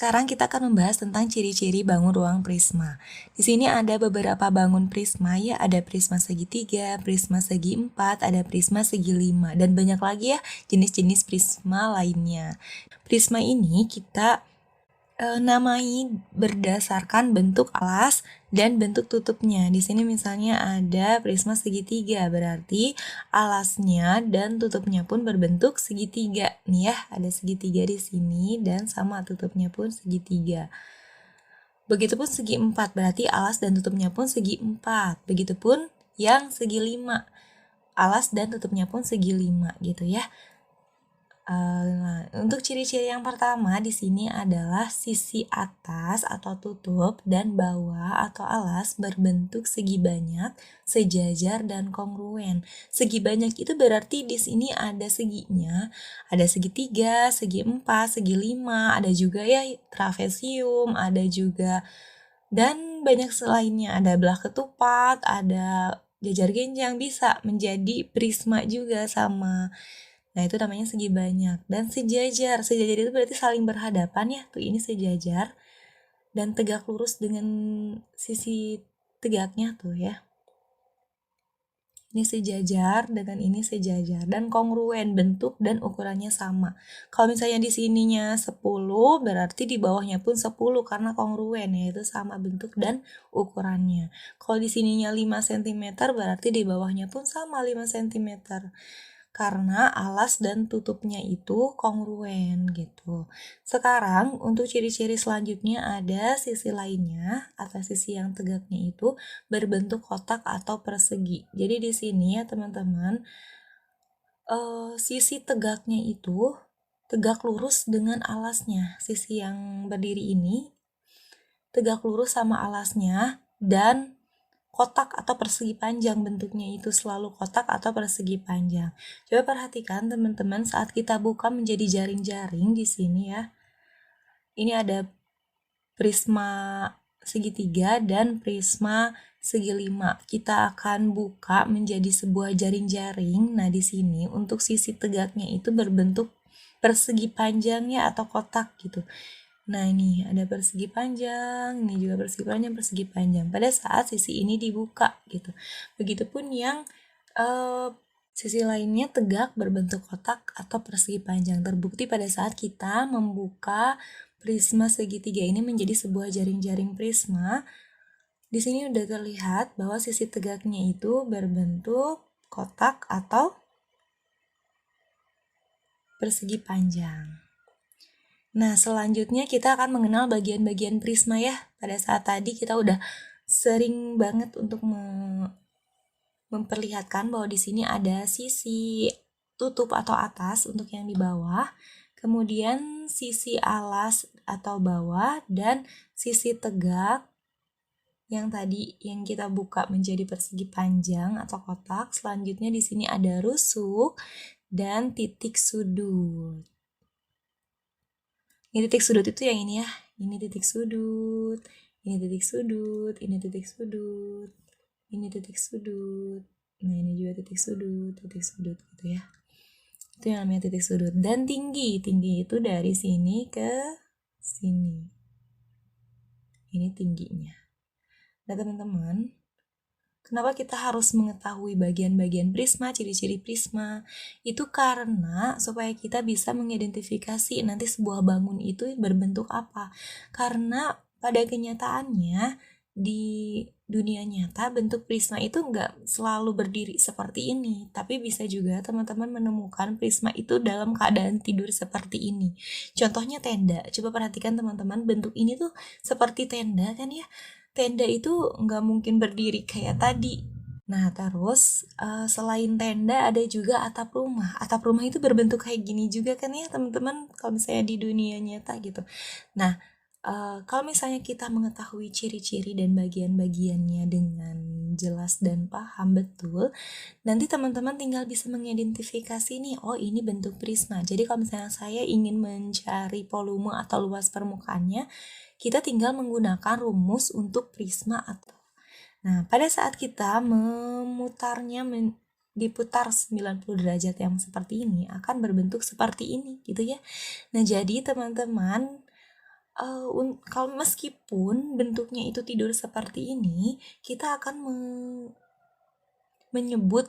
Sekarang kita akan membahas tentang ciri-ciri bangun ruang prisma. Di sini ada beberapa bangun prisma ya, ada prisma segitiga, prisma segi empat, ada prisma segi lima, dan banyak lagi ya jenis-jenis prisma lainnya. Prisma ini kita e, namai berdasarkan bentuk alas dan bentuk tutupnya. Di sini misalnya ada prisma segitiga, berarti alasnya dan tutupnya pun berbentuk segitiga. Nih ya, ada segitiga di sini dan sama tutupnya pun segitiga. Begitupun segi empat, berarti alas dan tutupnya pun segi empat. Begitupun yang segi lima, alas dan tutupnya pun segi lima gitu ya. Nah, untuk ciri-ciri yang pertama di sini adalah sisi atas atau tutup dan bawah atau alas berbentuk segi banyak, sejajar dan kongruen. Segi banyak itu berarti di sini ada seginya, ada segi tiga, segi empat, segi lima, ada juga ya trapesium, ada juga dan banyak selainnya, ada belah ketupat, ada jajar genjang bisa menjadi prisma juga sama Nah, itu namanya segi banyak. Dan sejajar. Sejajar itu berarti saling berhadapan ya. Tuh ini sejajar. Dan tegak lurus dengan sisi tegaknya tuh ya. Ini sejajar dengan ini sejajar dan kongruen bentuk dan ukurannya sama. Kalau misalnya di sininya 10 berarti di bawahnya pun 10 karena kongruen yaitu sama bentuk dan ukurannya. Kalau di sininya 5 cm berarti di bawahnya pun sama 5 cm karena alas dan tutupnya itu kongruen gitu. Sekarang untuk ciri-ciri selanjutnya ada sisi lainnya atau sisi yang tegaknya itu berbentuk kotak atau persegi. Jadi di sini ya teman-teman uh, sisi tegaknya itu tegak lurus dengan alasnya. Sisi yang berdiri ini tegak lurus sama alasnya dan kotak atau persegi panjang bentuknya itu selalu kotak atau persegi panjang. Coba perhatikan teman-teman saat kita buka menjadi jaring-jaring di sini ya. Ini ada prisma segitiga dan prisma segi lima. Kita akan buka menjadi sebuah jaring-jaring. Nah, di sini untuk sisi tegaknya itu berbentuk persegi panjangnya atau kotak gitu. Nah ini ada persegi panjang, ini juga persegi panjang, persegi panjang. Pada saat sisi ini dibuka gitu. Begitupun yang uh, sisi lainnya tegak berbentuk kotak atau persegi panjang. Terbukti pada saat kita membuka prisma segitiga ini menjadi sebuah jaring-jaring prisma. Di sini udah terlihat bahwa sisi tegaknya itu berbentuk kotak atau persegi panjang. Nah, selanjutnya kita akan mengenal bagian-bagian prisma ya. Pada saat tadi kita udah sering banget untuk me memperlihatkan bahwa di sini ada sisi tutup atau atas untuk yang di bawah, kemudian sisi alas atau bawah dan sisi tegak yang tadi yang kita buka menjadi persegi panjang atau kotak. Selanjutnya di sini ada rusuk dan titik sudut. Ini titik sudut itu yang ini ya. Ini titik sudut, ini titik sudut, ini titik sudut, ini titik sudut. Nah, ini juga titik sudut, titik sudut gitu ya. Itu yang namanya titik sudut. Dan tinggi, tinggi itu dari sini ke sini. Ini tingginya. Nah, teman-teman, Kenapa kita harus mengetahui bagian-bagian prisma, ciri-ciri prisma? Itu karena supaya kita bisa mengidentifikasi nanti sebuah bangun itu berbentuk apa. Karena pada kenyataannya di dunia nyata bentuk prisma itu nggak selalu berdiri seperti ini tapi bisa juga teman-teman menemukan prisma itu dalam keadaan tidur seperti ini contohnya tenda coba perhatikan teman-teman bentuk ini tuh seperti tenda kan ya tenda itu nggak mungkin berdiri kayak tadi. Nah, terus uh, selain tenda ada juga atap rumah. Atap rumah itu berbentuk kayak gini juga kan ya teman-teman kalau misalnya di dunia nyata gitu. Nah, uh, kalau misalnya kita mengetahui ciri-ciri dan bagian-bagiannya dengan jelas dan paham betul, nanti teman-teman tinggal bisa mengidentifikasi nih, oh ini bentuk prisma. Jadi kalau misalnya saya ingin mencari volume atau luas permukaannya, kita tinggal menggunakan rumus untuk prisma atau Nah, pada saat kita memutarnya men diputar 90 derajat yang seperti ini akan berbentuk seperti ini gitu ya. Nah, jadi teman-teman uh, kalau meskipun bentuknya itu tidur seperti ini, kita akan me menyebut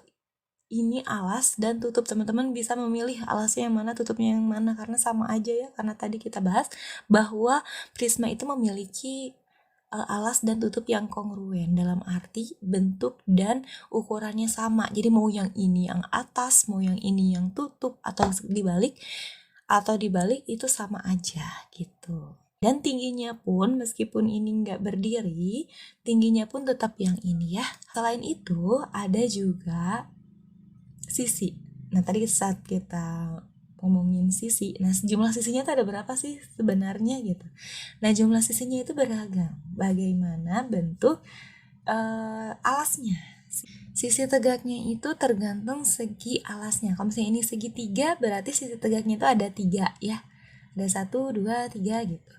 ini alas dan tutup. Teman-teman bisa memilih alasnya yang mana tutupnya yang mana karena sama aja ya karena tadi kita bahas bahwa prisma itu memiliki uh, alas dan tutup yang kongruen. Dalam arti bentuk dan ukurannya sama. Jadi mau yang ini yang atas mau yang ini yang tutup atau dibalik atau dibalik itu sama aja gitu dan tingginya pun meskipun ini nggak berdiri tingginya pun tetap yang ini ya selain itu ada juga sisi. Nah, tadi saat kita ngomongin sisi, nah jumlah sisinya itu ada berapa sih sebenarnya gitu. Nah, jumlah sisinya itu beragam. Bagaimana bentuk uh, alasnya. Sisi tegaknya itu tergantung segi alasnya. Kalau misalnya ini segi tiga, berarti sisi tegaknya itu ada tiga ya. Ada satu, dua, tiga gitu.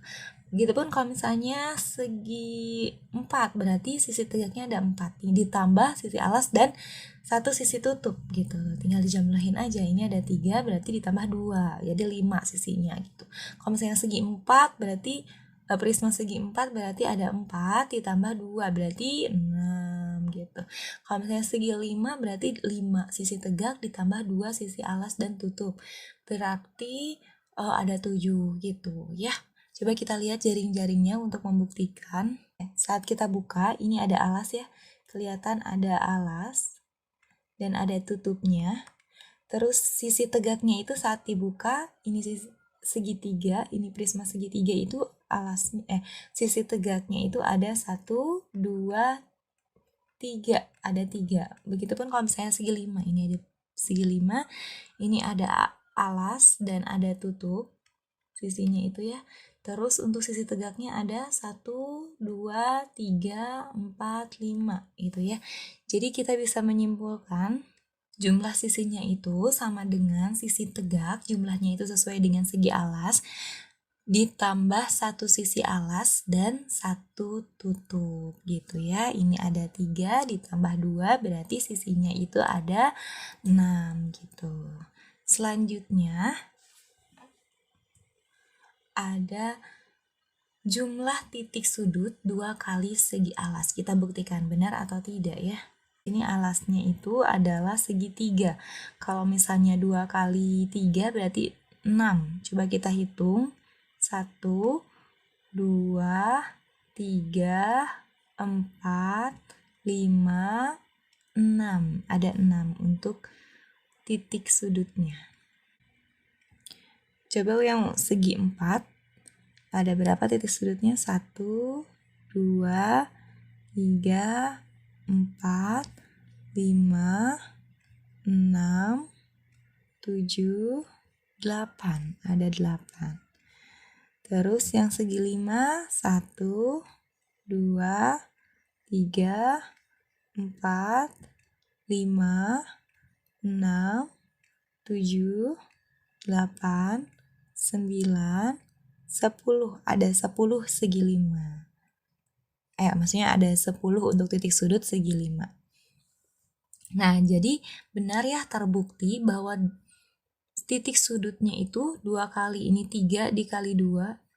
Begitupun kalau misalnya segi empat, berarti sisi tegaknya ada empat. Ditambah sisi alas dan satu sisi tutup gitu. Tinggal dijumlahin aja. Ini ada tiga berarti ditambah dua. Jadi lima sisinya gitu. Kalau misalnya segi empat berarti uh, prisma segi empat berarti ada empat ditambah dua berarti enam gitu. Kalau misalnya segi lima berarti lima sisi tegak ditambah dua sisi alas dan tutup. Berarti uh, ada tujuh gitu ya coba kita lihat jaring-jaringnya untuk membuktikan saat kita buka ini ada alas ya kelihatan ada alas dan ada tutupnya. Terus sisi tegaknya itu saat dibuka, ini sisi segitiga, ini prisma segitiga itu alasnya, eh sisi tegaknya itu ada satu, dua, tiga, ada tiga. Begitupun kalau misalnya segi lima, ini ada segi lima, ini ada alas dan ada tutup sisinya itu ya. Terus untuk sisi tegaknya ada satu, dua, tiga, empat, lima, gitu ya. Jadi kita bisa menyimpulkan jumlah sisinya itu sama dengan sisi tegak, jumlahnya itu sesuai dengan segi alas, ditambah satu sisi alas dan satu tutup gitu ya. Ini ada tiga ditambah dua berarti sisinya itu ada enam gitu. Selanjutnya ada jumlah titik sudut dua kali segi alas. Kita buktikan benar atau tidak ya. Ini alasnya itu adalah segitiga. Kalau misalnya dua kali tiga berarti 6. Coba kita hitung. 1, 2, 3, 4, 5, 6. Ada 6 untuk titik sudutnya. Coba yang segi 4 ada berapa titik sudutnya? 1, 2, 3, 4, 5, 6, 7, 8. Ada 8. Terus yang segi 5, 1, 2, 3, 4, 5, 6, 7, 8, 9, 10. Ada 10 segi 5. Eh, maksudnya ada 10 untuk titik sudut segi 5. Nah, jadi benar ya terbukti bahwa titik sudutnya itu dua kali. Ini 3 dikali 2.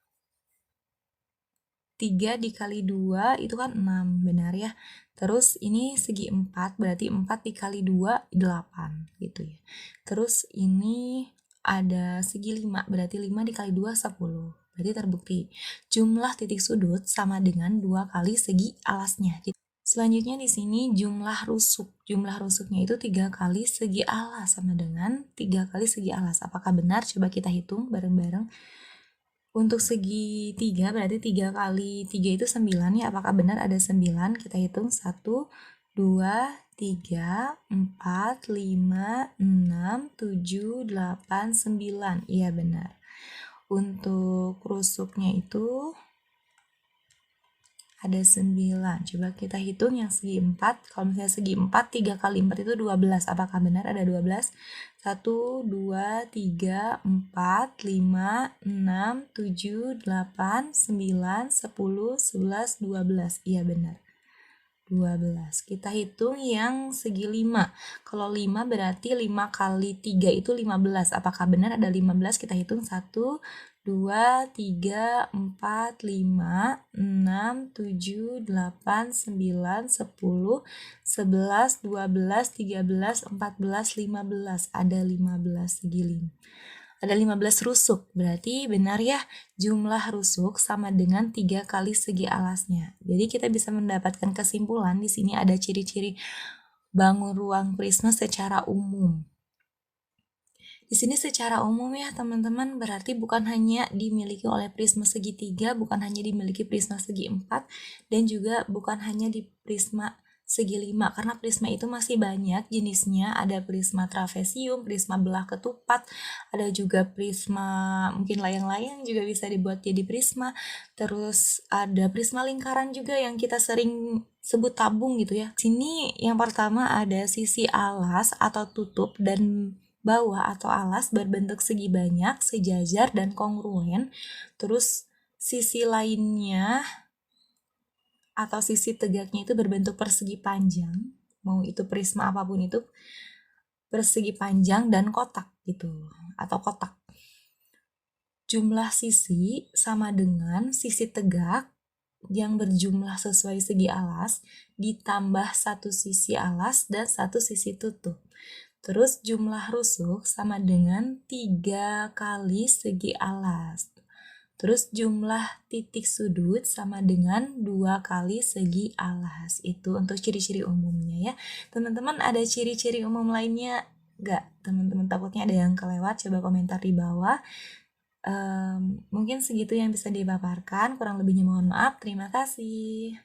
3 dikali 2 itu kan 6, benar ya. Terus ini segi 4, berarti 4 dikali 2, 8 gitu ya. Terus ini ada segi 5, berarti 5 dikali 2, 10. Berarti terbukti. Jumlah titik sudut sama dengan dua kali segi alasnya. Selanjutnya di sini jumlah rusuk. Jumlah rusuknya itu tiga kali segi alas sama dengan tiga kali segi alas. Apakah benar? Coba kita hitung bareng-bareng. Untuk segi tiga berarti tiga kali tiga itu sembilan ya. Apakah benar ada sembilan? Kita hitung satu, dua, 3, 4, 5, 6, 7, 8, 9. Iya benar. Untuk rusuknya itu ada 9. Coba kita hitung yang segi 4. Kalau misalnya segi 4, 3 kali 4 itu 12. Apakah benar ada 12? 1, 2, 3, 4, 5, 6, 7, 8, 9, 10, 11, 12. Iya benar. 12. Kita hitung yang segi 5. Kalau 5 berarti 5 kali 3 itu 15. Apakah benar ada 15? Kita hitung 1, 2, 3, 4, 5, 6, 7, 8, 9, 10, 11, 12, 13, 15. Ada 15 segi lim. Ada 15 rusuk, berarti benar ya jumlah rusuk sama dengan tiga kali segi alasnya. Jadi kita bisa mendapatkan kesimpulan di sini ada ciri-ciri bangun ruang prisma secara umum. Di sini secara umum ya teman-teman berarti bukan hanya dimiliki oleh prisma segitiga, bukan hanya dimiliki prisma segi empat, dan juga bukan hanya di prisma segi lima karena prisma itu masih banyak jenisnya ada prisma trapesium, prisma belah ketupat, ada juga prisma mungkin layang-layang juga bisa dibuat jadi prisma, terus ada prisma lingkaran juga yang kita sering sebut tabung gitu ya. Sini yang pertama ada sisi alas atau tutup dan bawah atau alas berbentuk segi banyak, sejajar, dan kongruen. Terus sisi lainnya atau sisi tegaknya itu berbentuk persegi panjang, mau itu prisma apa pun itu persegi panjang dan kotak gitu, atau kotak. Jumlah sisi sama dengan sisi tegak yang berjumlah sesuai segi alas ditambah satu sisi alas dan satu sisi tutup. Terus jumlah rusuk sama dengan 3 kali segi alas. Terus jumlah titik sudut sama dengan dua kali segi alas. Itu untuk ciri-ciri umumnya ya. Teman-teman ada ciri-ciri umum lainnya gak? Teman-teman takutnya ada yang kelewat, coba komentar di bawah. Um, mungkin segitu yang bisa dipaparkan, kurang lebihnya mohon maaf. Terima kasih.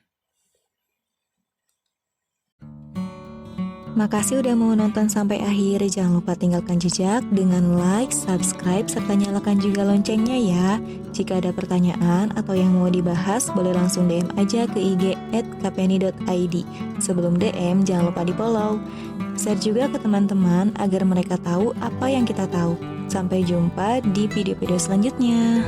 Makasih udah mau nonton sampai akhir. Jangan lupa tinggalkan jejak dengan like, subscribe, serta nyalakan juga loncengnya ya. Jika ada pertanyaan atau yang mau dibahas, boleh langsung DM aja ke IG at kpni.id. Sebelum DM, jangan lupa di follow. Share juga ke teman-teman agar mereka tahu apa yang kita tahu. Sampai jumpa di video-video selanjutnya.